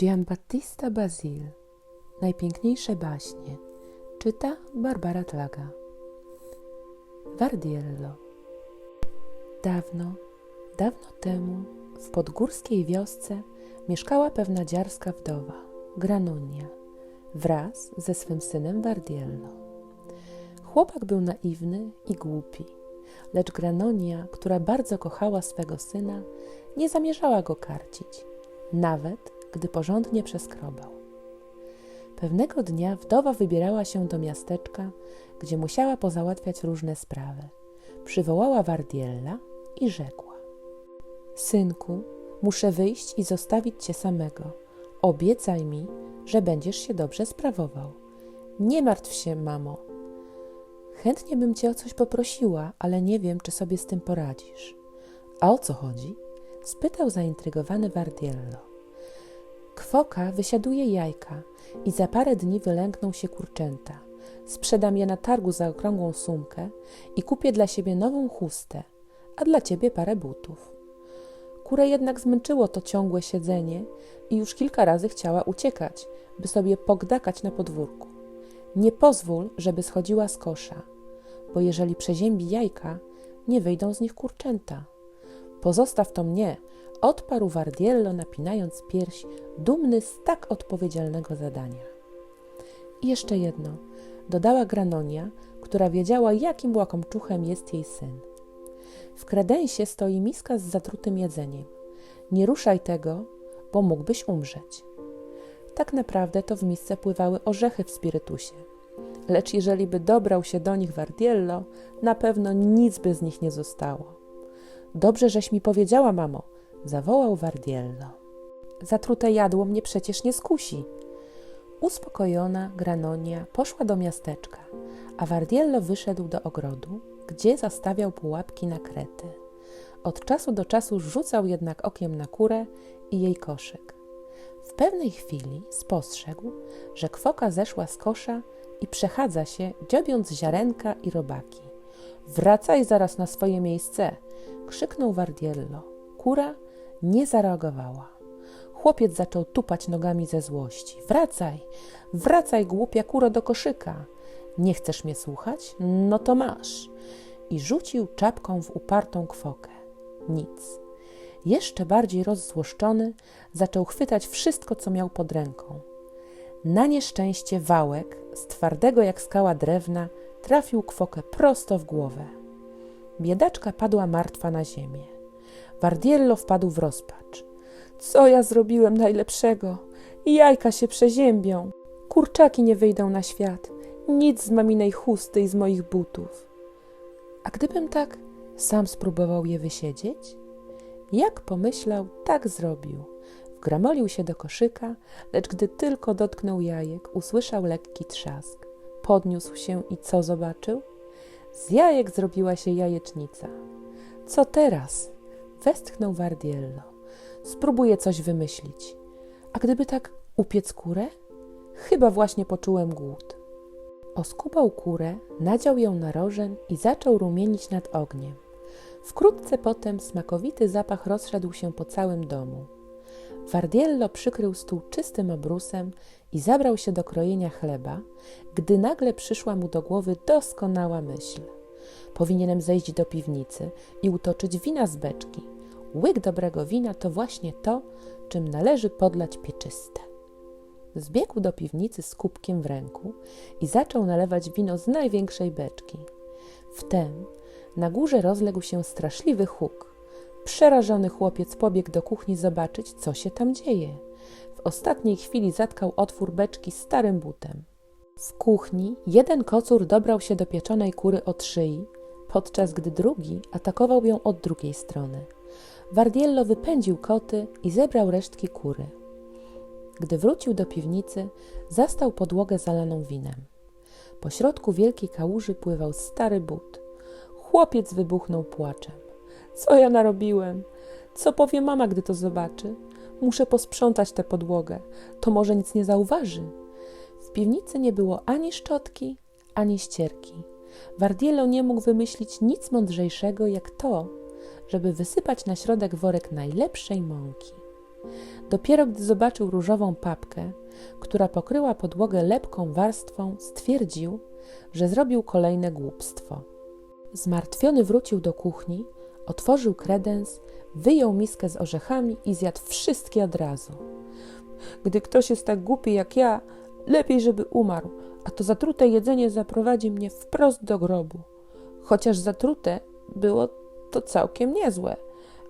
Giambattista Basil Najpiękniejsze baśnie Czyta Barbara Tlaga Vardiello Dawno, dawno temu w podgórskiej wiosce mieszkała pewna dziarska wdowa, Granunia, wraz ze swym synem Vardiello. Chłopak był naiwny i głupi, lecz Granonia, która bardzo kochała swego syna, nie zamierzała go karcić, nawet gdy porządnie przeskrobał. Pewnego dnia wdowa wybierała się do miasteczka, gdzie musiała pozałatwiać różne sprawy. Przywołała Wardiella i rzekła: Synku, muszę wyjść i zostawić cię samego. Obiecaj mi, że będziesz się dobrze sprawował. Nie martw się, mamo. Chętnie bym cię o coś poprosiła, ale nie wiem, czy sobie z tym poradzisz. A o co chodzi? spytał zaintrygowany Wardiello. Kwoka wysiaduje jajka i za parę dni wylękną się kurczęta. Sprzedam je na targu za okrągłą sumkę i kupię dla siebie nową chustę, a dla ciebie parę butów. Kurę jednak zmęczyło to ciągłe siedzenie i już kilka razy chciała uciekać, by sobie pogdakać na podwórku. Nie pozwól, żeby schodziła z kosza, bo jeżeli przeziębi jajka, nie wyjdą z nich kurczęta. Pozostaw to mnie, odparł Wardiello, napinając pierś, dumny z tak odpowiedzialnego zadania. I jeszcze jedno, dodała Granonia, która wiedziała, jakim łakomczuchem jest jej syn. W kredensie stoi miska z zatrutym jedzeniem. Nie ruszaj tego, bo mógłbyś umrzeć. Tak naprawdę to w misce pływały orzechy w spirytusie. Lecz jeżeli by dobrał się do nich Wardiello, na pewno nic by z nich nie zostało. Dobrze, żeś mi powiedziała, mamo, zawołał Wardiello. Zatrute jadło mnie przecież nie skusi. Uspokojona, Granonia poszła do miasteczka, a Wardiello wyszedł do ogrodu, gdzie zastawiał pułapki na krety. Od czasu do czasu rzucał jednak okiem na kurę i jej koszyk. W pewnej chwili spostrzegł, że kwoka zeszła z kosza i przechadza się, dziobiąc ziarenka i robaki. Wracaj zaraz na swoje miejsce! krzyknął Wardiello. Kura nie zareagowała. Chłopiec zaczął tupać nogami ze złości. Wracaj, wracaj, głupia kuro, do koszyka. Nie chcesz mnie słuchać? No to masz. I rzucił czapką w upartą kwokę. Nic. Jeszcze bardziej rozzłoszczony, zaczął chwytać wszystko, co miał pod ręką. Na nieszczęście wałek, z twardego jak skała drewna, trafił kwokę prosto w głowę. Biedaczka padła martwa na ziemię. Wardiello wpadł w rozpacz. Co ja zrobiłem najlepszego? Jajka się przeziębią. Kurczaki nie wyjdą na świat. Nic z maminej chusty i z moich butów. A gdybym tak sam spróbował je wysiedzieć? Jak pomyślał, tak zrobił. Wgramolił się do koszyka, lecz gdy tylko dotknął jajek, usłyszał lekki trzask. Podniósł się i co zobaczył? Z jajek zrobiła się jajecznica. Co teraz? Westchnął Wardiello. Spróbuję coś wymyślić. A gdyby tak upiec kurę? Chyba właśnie poczułem głód. Oskubał kurę, nadział ją na rożen i zaczął rumienić nad ogniem. Wkrótce potem smakowity zapach rozszedł się po całym domu. Wardiello przykrył stół czystym obrusem i zabrał się do krojenia chleba, gdy nagle przyszła mu do głowy doskonała myśl. Powinienem zejść do piwnicy i utoczyć wina z beczki. Łyk dobrego wina to właśnie to, czym należy podlać pieczyste. Zbiegł do piwnicy z kubkiem w ręku i zaczął nalewać wino z największej beczki. Wtem na górze rozległ się straszliwy huk. Przerażony chłopiec pobiegł do kuchni zobaczyć, co się tam dzieje. W ostatniej chwili zatkał otwór beczki starym butem. W kuchni jeden kocur dobrał się do pieczonej kury od szyi, podczas gdy drugi atakował ją od drugiej strony. Wardiello wypędził koty i zebrał resztki kury. Gdy wrócił do piwnicy, zastał podłogę zalaną winem. Po środku wielkiej kałuży pływał stary but. Chłopiec wybuchnął płaczem. Co ja narobiłem? Co powie mama, gdy to zobaczy? Muszę posprzątać tę podłogę. To może nic nie zauważy. W piwnicy nie było ani szczotki, ani ścierki. Wardiello nie mógł wymyślić nic mądrzejszego jak to, żeby wysypać na środek worek najlepszej mąki. Dopiero gdy zobaczył różową papkę, która pokryła podłogę lepką warstwą, stwierdził, że zrobił kolejne głupstwo. Zmartwiony wrócił do kuchni, otworzył kredens, wyjął miskę z orzechami i zjadł wszystkie od razu. Gdy ktoś jest tak głupi jak ja, lepiej, żeby umarł, a to zatrute jedzenie zaprowadzi mnie wprost do grobu. Chociaż zatrute było to całkiem niezłe,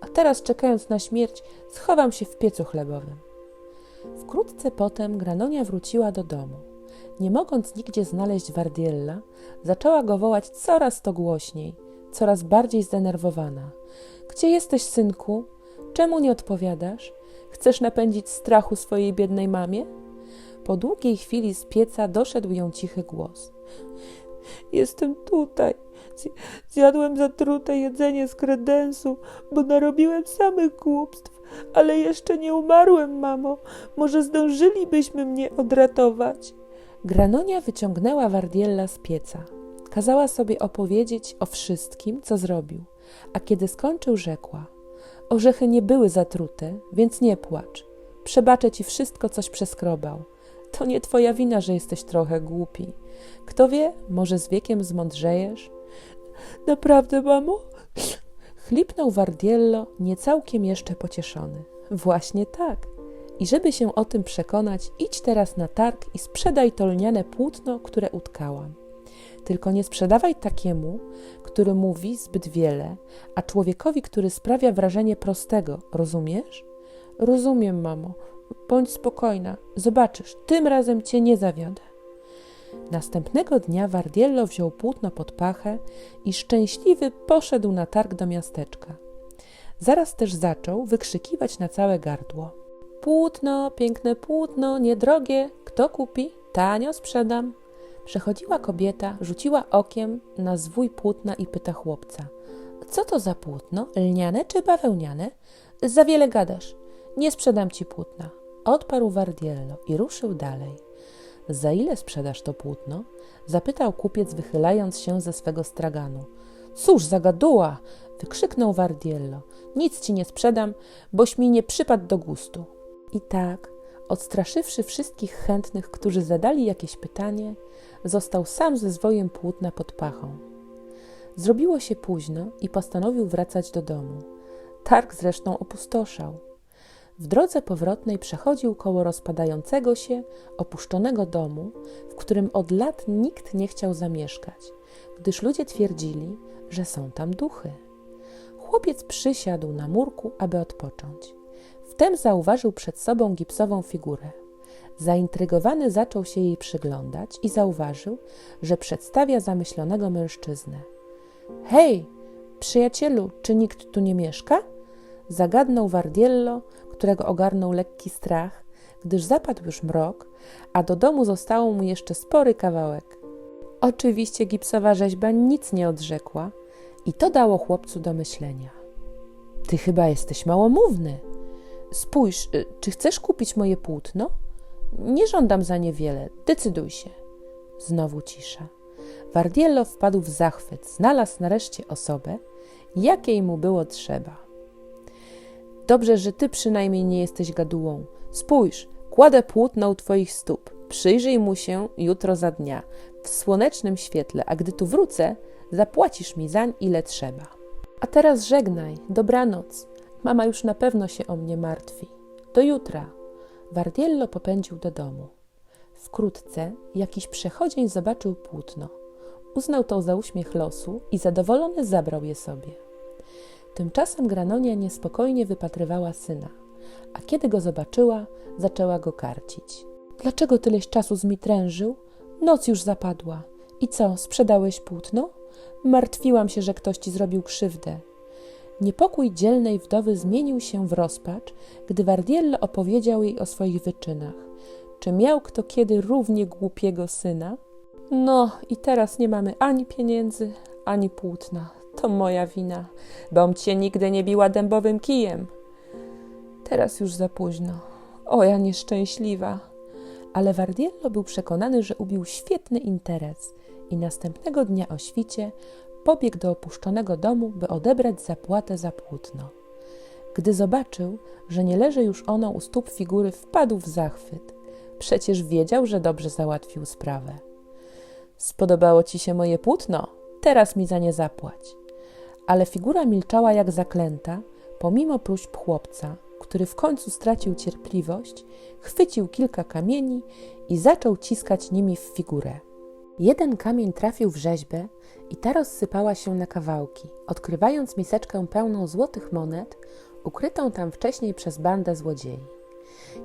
a teraz czekając na śmierć, schowam się w piecu chlebowym. Wkrótce potem Granonia wróciła do domu. Nie mogąc nigdzie znaleźć Wardiella, zaczęła go wołać coraz to głośniej, coraz bardziej zdenerwowana. Gdzie jesteś, synku? Czemu nie odpowiadasz? Chcesz napędzić strachu swojej biednej mamie? Po długiej chwili z pieca doszedł ją cichy głos. Jestem tutaj. Zj- Zjadłem zatrute jedzenie z kredensu, bo narobiłem samych głupstw, ale jeszcze nie umarłem, mamo. Może zdążylibyśmy mnie odratować. Granonia wyciągnęła Wardiella z pieca. Kazała sobie opowiedzieć o wszystkim, co zrobił, a kiedy skończył, rzekła: Orzechy nie były zatrute, więc nie płacz. Przebaczę ci wszystko, coś przeskrobał. To nie twoja wina, że jesteś trochę głupi. Kto wie, może z wiekiem zmądrzejesz? Naprawdę, mamo? Chlipnął Wardiello, niecałkiem jeszcze pocieszony. Właśnie tak. I żeby się o tym przekonać, idź teraz na targ i sprzedaj to lniane płótno, które utkałam. Tylko nie sprzedawaj takiemu, który mówi zbyt wiele, a człowiekowi, który sprawia wrażenie prostego. Rozumiesz? Rozumiem, mamo. Bądź spokojna. Zobaczysz, tym razem cię nie zawiodę. Następnego dnia Wardiello wziął płótno pod pachę i szczęśliwy poszedł na targ do miasteczka. Zaraz też zaczął wykrzykiwać na całe gardło. Płótno, piękne płótno, niedrogie, kto kupi? Tanio sprzedam. Przechodziła kobieta, rzuciła okiem na zwój płótna i pyta chłopca. Co to za płótno? Lniane czy bawełniane? Za wiele gadasz. Nie sprzedam ci płótna. Odparł Wardiello i ruszył dalej. Za ile sprzedasz to płótno? Zapytał kupiec, wychylając się ze swego straganu. Cóż za gaduła! wykrzyknął Wardiello. Nic ci nie sprzedam, boś mi nie przypadł do gustu. I tak, odstraszywszy wszystkich chętnych, którzy zadali jakieś pytanie, został sam ze zwojem płótna pod pachą. Zrobiło się późno i postanowił wracać do domu. Targ zresztą opustoszał. W drodze powrotnej przechodził koło rozpadającego się, opuszczonego domu, w którym od lat nikt nie chciał zamieszkać, gdyż ludzie twierdzili, że są tam duchy. Chłopiec przysiadł na murku, aby odpocząć. Wtem zauważył przed sobą gipsową figurę. Zaintrygowany zaczął się jej przyglądać i zauważył, że przedstawia zamyślonego mężczyznę. Hej, przyjacielu, czy nikt tu nie mieszka? Zagadnął Wardiello, którego ogarnął lekki strach, gdyż zapadł już mrok, a do domu zostało mu jeszcze spory kawałek. Oczywiście gipsowa rzeźba nic nie odrzekła i to dało chłopcu do myślenia. Ty chyba jesteś małomówny. Spójrz, y, czy chcesz kupić moje płótno? Nie żądam za niewiele, decyduj się. Znowu cisza. Wardiello wpadł w zachwyt, znalazł nareszcie osobę, jakiej mu było trzeba. Dobrze, że ty przynajmniej nie jesteś gadułą. Spójrz, kładę płótno u twoich stóp. Przyjrzyj mu się jutro za dnia, w słonecznym świetle, a gdy tu wrócę, zapłacisz mi zań ile trzeba. A teraz żegnaj, dobranoc. Mama już na pewno się o mnie martwi. Do jutra. Wardiello popędził do domu. Wkrótce jakiś przechodzień zobaczył płótno. Uznał to za uśmiech losu i zadowolony zabrał je sobie. Tymczasem Granonia niespokojnie wypatrywała syna, a kiedy go zobaczyła, zaczęła go karcić. Dlaczego tyleś czasu zmitrężył? Noc już zapadła. I co, sprzedałeś płótno? Martwiłam się, że ktoś ci zrobił krzywdę. Niepokój dzielnej wdowy zmienił się w rozpacz, gdy Wardiello opowiedział jej o swoich wyczynach. Czy miał kto kiedy równie głupiego syna? No, i teraz nie mamy ani pieniędzy, ani płótna. To moja wina, bom cię nigdy nie biła dębowym kijem. Teraz już za późno. O, ja nieszczęśliwa. Ale Wardiello był przekonany, że ubił świetny interes i następnego dnia o świcie pobiegł do opuszczonego domu, by odebrać zapłatę za płótno. Gdy zobaczył, że nie leży już ono u stóp figury, wpadł w zachwyt. Przecież wiedział, że dobrze załatwił sprawę. Spodobało ci się moje płótno? Teraz mi za nie zapłać. Ale figura milczała jak zaklęta, pomimo próśb chłopca, który w końcu stracił cierpliwość, chwycił kilka kamieni i zaczął ciskać nimi w figurę. Jeden kamień trafił w rzeźbę i ta rozsypała się na kawałki, odkrywając miseczkę pełną złotych monet, ukrytą tam wcześniej przez bandę złodziei.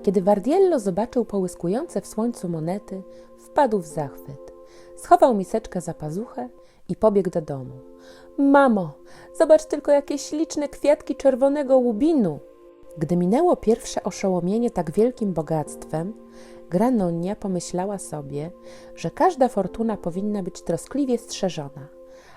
Kiedy Wardiello zobaczył połyskujące w słońcu monety, wpadł w zachwyt. Schował miseczkę za pazuchę i pobiegł do domu. Mamo, zobacz tylko jakie śliczne kwiatki czerwonego łubinu! Gdy minęło pierwsze oszołomienie tak wielkim bogactwem, Granonia pomyślała sobie, że każda fortuna powinna być troskliwie strzeżona,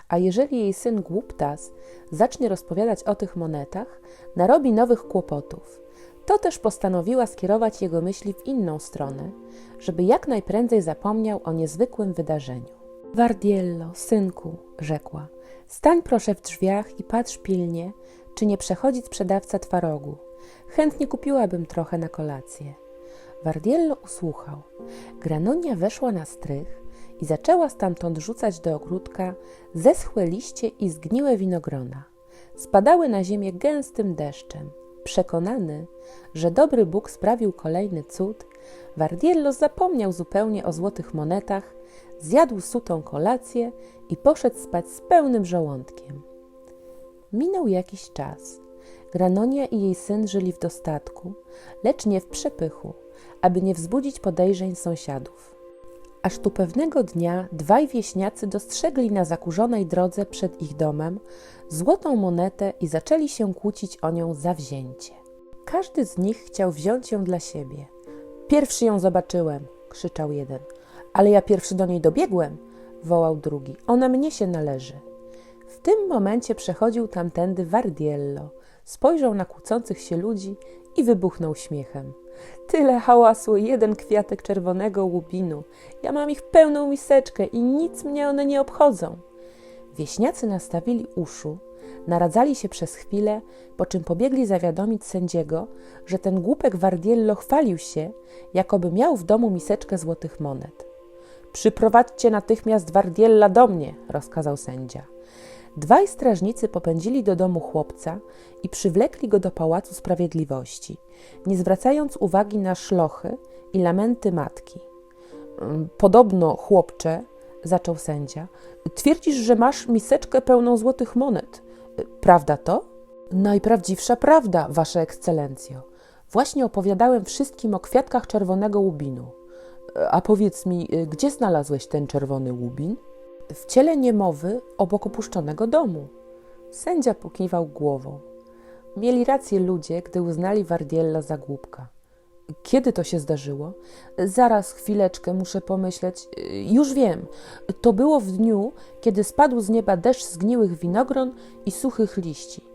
a jeżeli jej syn Głuptas zacznie rozpowiadać o tych monetach, narobi nowych kłopotów. To też postanowiła skierować jego myśli w inną stronę, żeby jak najprędzej zapomniał o niezwykłym wydarzeniu. Wardiello, synku, rzekła, stań proszę w drzwiach i patrz pilnie, czy nie przechodzi sprzedawca twarogu. Chętnie kupiłabym trochę na kolację. Wardiello usłuchał. Granonia weszła na strych i zaczęła stamtąd rzucać do ogródka zeschłe liście i zgniłe winogrona. Spadały na ziemię gęstym deszczem. Przekonany, że dobry Bóg sprawił kolejny cud, Wardiello zapomniał zupełnie o złotych monetach, zjadł sutą kolację i poszedł spać z pełnym żołądkiem. Minął jakiś czas. Granonia i jej syn żyli w dostatku, lecz nie w przepychu, aby nie wzbudzić podejrzeń sąsiadów. Aż tu pewnego dnia dwaj wieśniacy dostrzegli na zakurzonej drodze przed ich domem złotą monetę i zaczęli się kłócić o nią zawzięcie. Każdy z nich chciał wziąć ją dla siebie. Pierwszy ją zobaczyłem, krzyczał jeden. Ale ja pierwszy do niej dobiegłem, wołał drugi. Ona mnie się należy. W tym momencie przechodził tamtędy Wardiello, spojrzał na kłócących się ludzi i wybuchnął śmiechem. Tyle hałasu, jeden kwiatek czerwonego łubinu. Ja mam ich pełną miseczkę i nic mnie one nie obchodzą. Wieśniacy nastawili uszu, naradzali się przez chwilę, po czym pobiegli zawiadomić sędziego, że ten głupek Wardiello chwalił się, jakoby miał w domu miseczkę złotych monet. Przyprowadźcie natychmiast Wardiella do mnie, rozkazał sędzia. Dwaj strażnicy popędzili do domu chłopca i przywlekli go do pałacu sprawiedliwości, nie zwracając uwagi na szlochy i lamenty matki. Podobno, chłopcze, zaczął sędzia, twierdzisz, że masz miseczkę pełną złotych monet. Prawda to? Najprawdziwsza prawda, Wasza Ekscelencjo. Właśnie opowiadałem wszystkim o kwiatkach czerwonego łubinu. A powiedz mi, gdzie znalazłeś ten czerwony łubin? w ciele niemowy obok opuszczonego domu. Sędzia pokiwał głową. Mieli rację ludzie, gdy uznali Wardiella za głupka. Kiedy to się zdarzyło? Zaraz, chwileczkę, muszę pomyśleć. Już wiem. To było w dniu, kiedy spadł z nieba deszcz zgniłych winogron i suchych liści.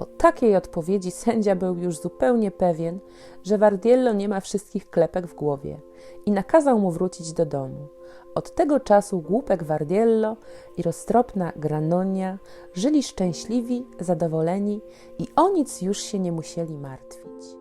Po takiej odpowiedzi sędzia był już zupełnie pewien, że Wardiello nie ma wszystkich klepek w głowie i nakazał mu wrócić do domu. Od tego czasu głupek Wardiello i roztropna Granonia żyli szczęśliwi, zadowoleni i o nic już się nie musieli martwić.